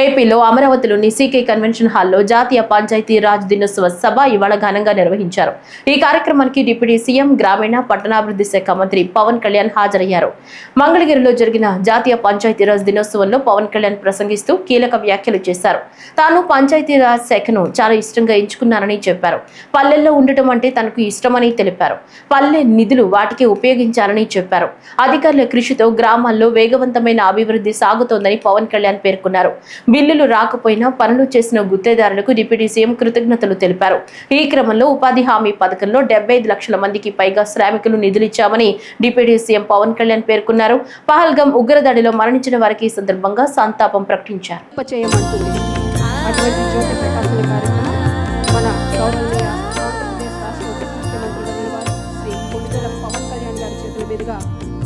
ఏపీలో అమరావతిలోని CK convention హాల్లో జాతీయ పంచాయతీ రాజ్ దినోత్సవ సభ ఇవాళ ఘనంగా నిర్వహించారు. ఈ కార్యక్రమానికి డిప్యూటీ సీఎం గ్రామీణ పట్టణాభివృద్ధి శాఖ మంత్రి పవన్ కళ్యాణ్ హాజరయ్యారు. మంగళగిరిలో జరిగిన జాతీయ పంచాయతీరాజ్ దినోత్సవంలో పవన్ కళ్యాణ్ ప్రసంగిస్తూ కీలక వ్యాఖ్యలు చేశారు. తాను పంచాయతీరాజ్ శాఖను చాలా ఇష్టంగా ఎంచుకున్నానని చెప్పారు. పల్లెల్లో ఉండటం అంటే తనకు ఇష్టమని తెలిపారు. పల్లె నిధులు వాటికి ఉపయోగించాలని చెప్పారు. అధికారుల కృషితో గ్రామాల్లో వేగవంతమైన అభివృద్ధి సాగుతోందని పవన్ కళ్యాణ్ పేర్కొన్నారు. బిల్లులు రాకపోయినా పనులు చేసిన గుత్తేదారులకు డిప్యూటీ సీఎం కృతజ్ఞతలు తెలిపారు. ఈ క్రమంలో ఉపాధి హామీ పథకంలో డెబ్బై ఐదు లక్షల మందికి పైగా శ్రామికులు నిధులిచ్చామని డిప్యూటీ సీఎం పవన్ కళ్యాణ్ పేర్కొన్నారు. పహల్గం ఉగ్రదాడిలో మరణించిన వారికి ఈ సందర్భంగా సంతాపం ప్రకటించారు.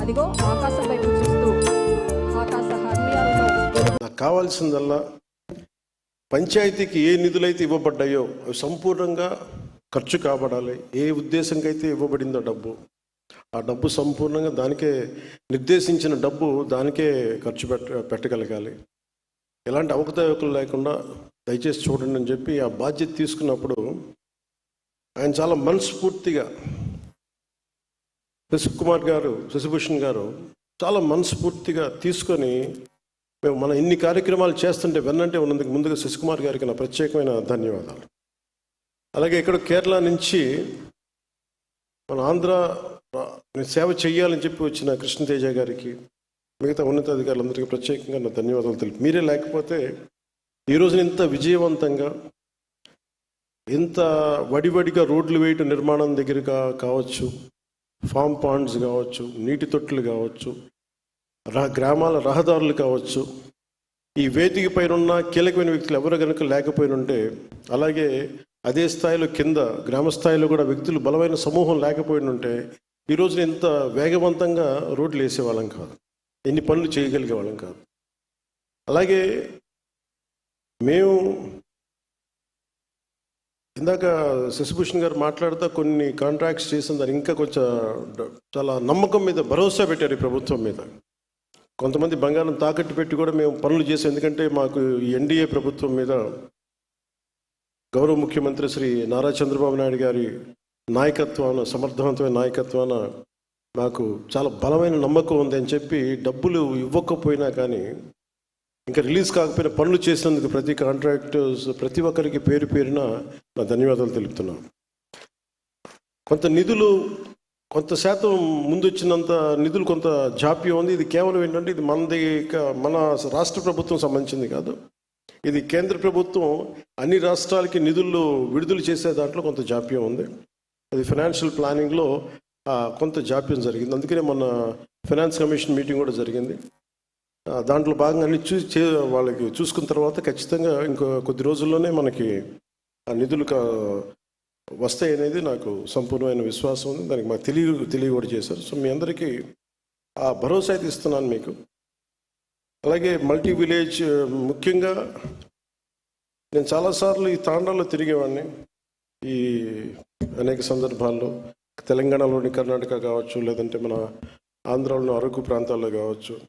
అదిగో ఆకాశం వైపు చూస్తూ ఆకాశ కావాల్సిందల్లా పంచాయతీకి ఏ నిధులైతే ఇవ్వబడ్డాయో అవి సంపూర్ణంగా ఖర్చు కాబడాలి. ఏ ఉద్దేశంకి అయితే ఇవ్వబడిందో డబ్బు. ఆ డబ్బు సంపూర్ణంగా దానికే నిర్దేశించిన డబ్బు దానికే ఖర్చు పెట్ట పెట్టగలగాలి. ఎలాంటి అవకతవకలు లేకుండా దయచేసి చూడండి అని చెప్పి ఆ బాధ్యత తీసుకున్నప్పుడు ఆయన చాలా మనస్ఫూర్తిగా శశికుమార్ గారు శశిభూషణ్ గారు చాలా మనస్ఫూర్తిగా తీసుకొని మేము మన ఇన్ని కార్యక్రమాలు చేస్తుంటే వెన్నంటే ఉన్నందుకు ముందుగా శశికుమార్ గారికి నా ప్రత్యేకమైన ధన్యవాదాలు. అలాగే ఇక్కడ కేరళ నుంచి మన ఆంధ్ర సేవ చేయాలని చెప్పి వచ్చిన కృష్ణతేజ గారికి మిగతా ఉన్నతాధికారులందరికీ ప్రత్యేకంగా నా ధన్యవాదాలు తెలుపు మీరే లేకపోతే ఈ రోజున ఇంత విజయవంతంగా ఇంత వడివడిగా రోడ్లు వేయటం నిర్మాణం దగ్గరగా కావచ్చు ఫామ్ పాండ్స్ కావచ్చు నీటి తొట్లు కావచ్చు గ్రామాల రహదారులు కావచ్చు. ఈ వేదిక పైన ఉన్న కీలకమైన వ్యక్తులు ఎవరు కనుక లేకపోయిన ఉంటే అలాగే అదే స్థాయిలో కింద గ్రామ స్థాయిలో కూడా వ్యక్తులు బలమైన సమూహం లేకపోయిన ఉంటే ఈ రోజున ఇంత వేగవంతంగా రోడ్లు వేసేవాళ్ళం కాదు. ఎన్ని పనులు చేయగలిగే వాళ్ళం కాదు. అలాగే మేము ఇందాక శశిభూషణ్ గారు మాట్లాడుతూ కొన్ని కాంట్రాక్ట్స్ చేసిన దాన్ని ఇంకా కొంచెం చాలా నమ్మకం మీద భరోసా పెట్టారు ఈ ప్రభుత్వం మీద. కొంతమంది బంగారం తాకట్టు పెట్టి కూడా మేము పనులు చేసాం. ఎందుకంటే మాకు ఎన్డీఏ ప్రభుత్వం మీద గౌరవ ముఖ్యమంత్రి శ్రీ నారా చంద్రబాబు నాయుడు గారి నాయకత్వాన సమర్థవంతమైన నాయకత్వాన మాకు చాలా బలమైన నమ్మకం ఉంది అని చెప్పి డబ్బులు ఇవ్వకపోయినా కానీ ఇంకా రిలీజ్ కాకపోయినా పనులు చేసినందుకు ప్రతి కాంట్రాక్టర్స్ ప్రతి ఒక్కరికి పేరు పేరున నా ధన్యవాదాలు తెలుపుతున్నాను. కొంత నిధులు కొంత శాతం ముందు వచ్చినంత నిధులు కొంత జాప్యం ఉంది. ఇది కేవలం ఏంటంటే ఇది మనది మన రాష్ట్ర ప్రభుత్వం సంబంధించింది కాదు. ఇది కేంద్ర ప్రభుత్వం అన్ని రాష్ట్రాలకి నిధులు విడుదల చేసే దాంట్లో కొంత జాప్యం ఉంది. అది ఫైనాన్షియల్ ప్లానింగ్లో కొంత జాప్యం జరిగింది. అందుకనే మన ఫైనాన్స్ కమిషన్ మీటింగ్ కూడా జరిగింది. దాంట్లో భాగంగా అన్ని చూ చే వాళ్ళకి చూసుకున్న తర్వాత ఖచ్చితంగా ఇంకో కొద్ది రోజుల్లోనే మనకి ఆ నిధులు కా- వస్తాయి అనేది నాకు సంపూర్ణమైన విశ్వాసం ఉంది. దానికి మాకు తెలియ తెలియ కూడా చేశారు. సో మీ అందరికీ ఆ భరోసా అయితే ఇస్తున్నాను మీకు. అలాగే మల్టీ విలేజ్ ముఖ్యంగా నేను చాలాసార్లు ఈ తాండాలో తిరిగేవాడిని. ఈ అనేక సందర్భాల్లో తెలంగాణలోని కర్ణాటక కావచ్చు లేదంటే మన ఆంధ్రలోని అరకు ప్రాంతాల్లో కావచ్చు.